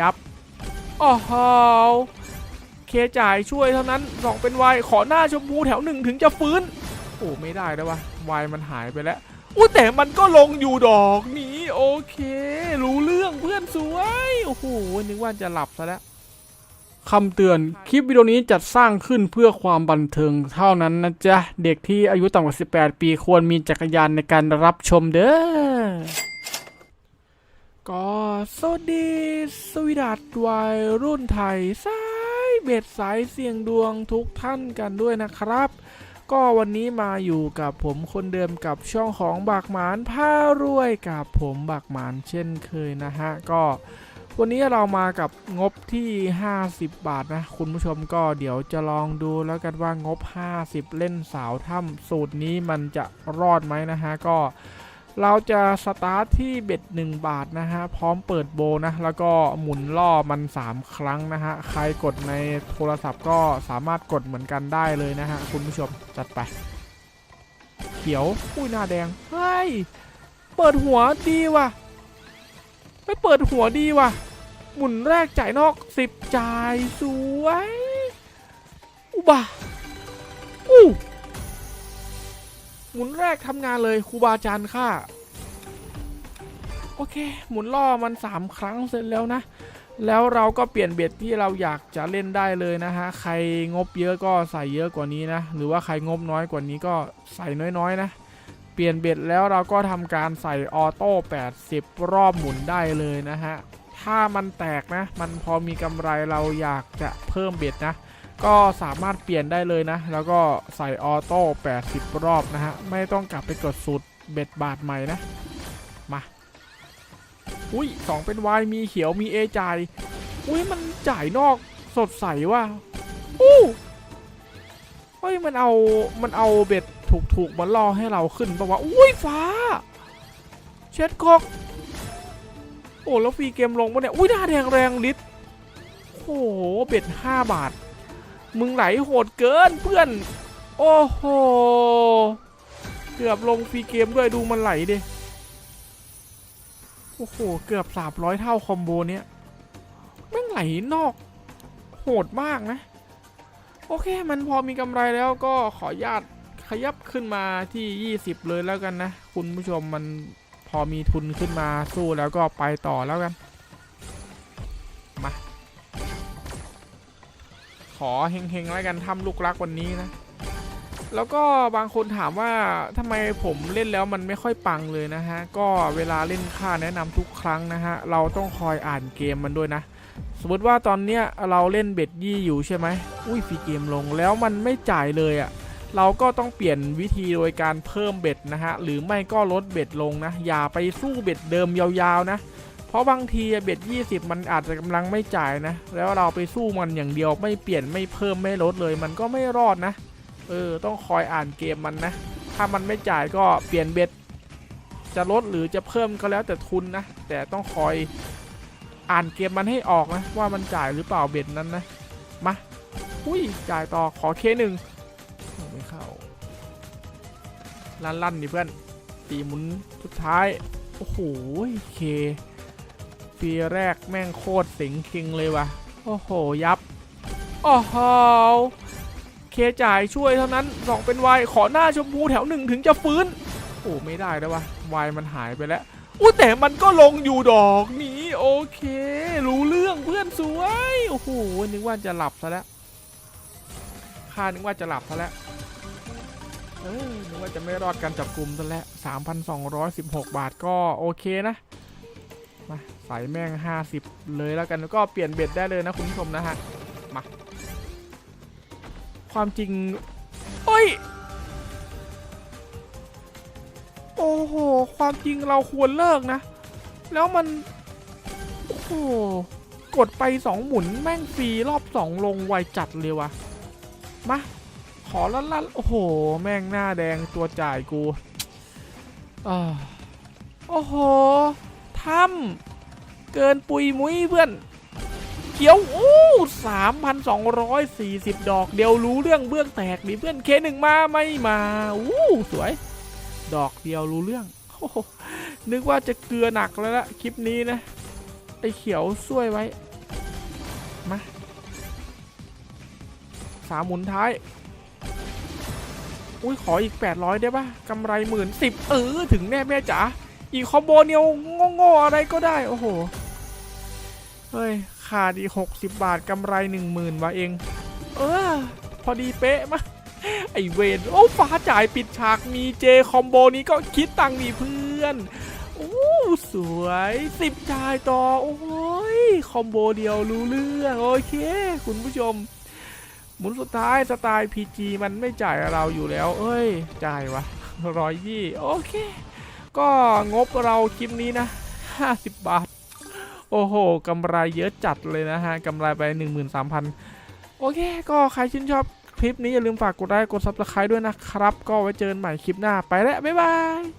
ยับอ้โหเคจ่ายช่วยเท่านั้นสองเป็นวายขอหน้าชมพูแถวหนึ่งถึงจะฟื้น โอ้ไม่ได้แล้ววะวายมันหายไปแล้วอุ้แต่มันก็ลงอยู่ดอกนี้ โอเค รู้เรื่องเพื่อนสวย โอ้โหนึกว่าจะหลับซะแล้วคำเตือนคลิปวิดีโอนี้จัดสร้างขึ้นเพื่อความบันเทิงเท่านั้นนะจ๊ะ เด็กที่อายุต่ำกว่า 18 ปีควรมีจักรยานในการรับชมเด้อ ก็สวัสดีสวีดัตวัยรุ่นไทยสายเบ็ดสายเสี่ยงดวงทุกท่านกันด้วยนะครับ ก็วันนี้มาอยู่กับผมคนเดิมกับช่องของบักหมานผ้ารวยกับผมบักหมานเช่นเคยนะฮะก็วันนี้เรามากับงบที่ 50 บาทนะ คุณผู้ชมก็เดี๋ยวจะลองดูแล้วกันว่างบ 50 เล่นสาวถ้ำสูตรนี้มันจะรอดไหมนะฮะก็ เราจะสตาร์ทที่เบ็ด1บาทนะฮะ พร้อมเปิดโบนะ แล้วก็หมุนล่อมัน 3 ครั้งนะฮะ ใครกดในโทรศัพท์ก็สามารถกดเหมือนกันได้เลยนะฮะ คุณผู้ชมจัดไป เขียว อุ้ยหน้าแดง เฮ้ย เปิดหัวดีว่ะ ไม่เปิดหัวดีว่ะ หมุนแรกจ่ายนอก 10 จ่ายสวย อุบะอู้หมุนแรกทำงานเลยครูบาอาจารย์ค่า โอเค หมุนล่อมัน 3 ครั้งเสร็จแล้วนะ แล้วเราก็เปลี่ยนเบ็ดที่เราอยากจะเล่นได้เลยนะฮะ ใครงบเยอะก็ใส่เยอะกว่านี้นะ หรือว่าใครงบน้อยกว่านี้ก็ใส่น้อยๆนะ เปลี่ยนเบ็ดแล้วเราก็ทำการใส่ออโต้ 80 รอบหมุนได้เลยนะฮะ ถ้ามันแตกนะ มันพอมีกำไรเราอยากจะเพิ่มเบ็ดนะก็สามารถเปลี่ยนได้เลยนะ แล้วก็ใส่ออโต้ 80 รอบนะฮะ ไม่ต้องกลับไปกดสูตรเบ็ดบาทใหม่นะ มา อุ้ยสองเป็นวายมีเขียวมีเอจ่ายอุ้ยมันจ่ายนอกสดใสว่ะอู้เฮ้ยมันเอามันเอาเบ็ดถูกๆมาล่อให้เราขึ้นปะวะอุ้ยฟ้า เช็ดคอกโอ้แล้วฟรีเกมลงปะเนี่ยอุ้ยหน้าแดงแรงลิตโอ้โหเบ็ด5บาท มึงไหลโหดเกินเพื่อน โอ้โหเกือบลงฟรีเกมด้วยดูมันไหลดิ โอ้โห เกือบ 300 เท่าคอมโบเนี้ยแม่งไหลนอก โหดมากนะ โอเค มันพอมีกำไรแล้วก็ขออนุญาตขยับขึ้นมาที่ 20 เลยแล้วกันนะ คุณผู้ชมมันพอมีทุนขึ้นมาสู้แล้วก็ไปต่อแล้วกัน มา ขอเฮงๆแล้วกันทำลูกรักวันนี้นะ แล้วก็บางคนถามว่าทำไมผมเล่นแล้วมันไม่ค่อยปังเลยนะฮะ ก็เวลาเล่นค่าแนะนำทุกครั้งนะฮะ เราต้องคอยอ่านเกมมันด้วยนะ สมมติว่าตอนเนี้ยเราเล่นเบ็ดยี่อยู่ใช่ไหมอุ้ยฟรีเกมลงแล้วมันไม่จ่ายเลยอะ่ะเราก็ต้องเปลี่ยนวิธีโดยการเพิ่มเบ็ดนะฮะ หรือไม่ก็ลดเบ็ดลงนะ อย่าไปสู้เบ็ดเดิมยาวๆนะ เพราะบางทีเบ็ด 20 มันอาจจะกำลังไม่จ่ายนะ แล้วเราไปสู้มันอย่างเดียวไม่เปลี่ยนไม่เพิ่มไม่ลดเลย มันก็ไม่รอดนะ เออ ต้องคอยอ่านเกมมันนะ ถ้ามันไม่จ่ายก็เปลี่ยนเบ็ด จะลดหรือจะเพิ่มก็แล้วแต่ทุนนะ แต่ต้องคอยอ่านเกมมันให้ออกนะ ว่ามันจ่ายหรือเปล่าเบ็ดนั้นนะ มา อุ้ย จ่ายต่อ ขอเคหนึ่งไม่เข้า ลั่นลั่นดิเพื่อน ตีหมุนสุดท้าย โอ้โห เคปีแรกแม่งโคตรสิงคิงเลยว่ะ โอ้โห ยับ โอ้โห เคจ่ายช่วยเท่านั้นสองเป็นวายขอหน้าชมพูแถวหนึ่งถึงจะฟื้น โอ้ไม่ได้แล้ววะวายมันหายไปแล้วอุ้แต่มันก็ลงอยู่ดอกนี้โอเค รู้เรื่องเพื่อนสวยโอ้โหนึกว่าจะหลับซะแล้วข้านึกว่าจะหลับซะแล้วเออนึกว่าจะไม่รอดการจับกลุ่มซะแล้ว3,216บาทก็โอเคนะมาใส่แม่ง50เลยแล้วกันแล้วก็เปลี่ยนเบ็ดได้เลยนะคุณผู้ชมนะฮะมา ความจริงเอ้ย โอ้โห ความจริงเราควรเลิกนะ แล้วมัน โอ้โห กดไปสองหมุนแม่งฟรีรอบสองลงไวจัดเลยวะมา ขอลันลันโอ้โห แม่งหน้าแดงตัวจ่ายกูอโอ้โหถ้ำเกินปุยมุ้ยเพื่อน เขียว โอ้สามพันสองร้อยสี่สิบดอก เดียวรู้เรื่องเบื้องแตกดิเพื่อนเคหนึ่งมาไม่มาอู้สวย ดอกเดียวรู้เรื่องโอ้นึกว่าจะเกลือหนักแล้วละคลิปนี้นะ ไอ้เขียวช่วยไว้ มาสามหมุนท้าย อุ้ยขออีก 800 ได้ปะกำไรหมื่นสิบเออ ถึงแน่แม่จ๋าอีกคอมโบเนียวโง่ๆอะไรก็ได้ โอ้โห เฮ้ย ขาดอีก60บบาทกำไร10,000วะเอง เออ พอดีเป๊ะมาไอเวนโอ้ฟ้าจ่ายปิดฉากมีเจคอมโบนี้ก็คิดตังค์ดีเพื่อนโอ้สวยสิบจ่ายต่อ โอ้ยคอมโบเดียวรู้เรื่อง โอเค คุณผู้ชม หมุนสุดท้ายสไตล์ PG มันไม่จ่ายเราอยู่แล้ว เอ้ย จ่ายวะร้อยยี่โอเค ก็งบเราคลิปนี้นะ 50 บาท โอ้โหกำไรเยอะจัดเลยนะฮะกำไรไป 13,000 โอเค ก็ใครชื่นชอบคลิปนี้อย่าลืมฝากกดไลค์กด Subscribe ด้วยนะครับ ก็ไว้เจอกันใหม่คลิปหน้าไปแล้ว บ๊ายบาย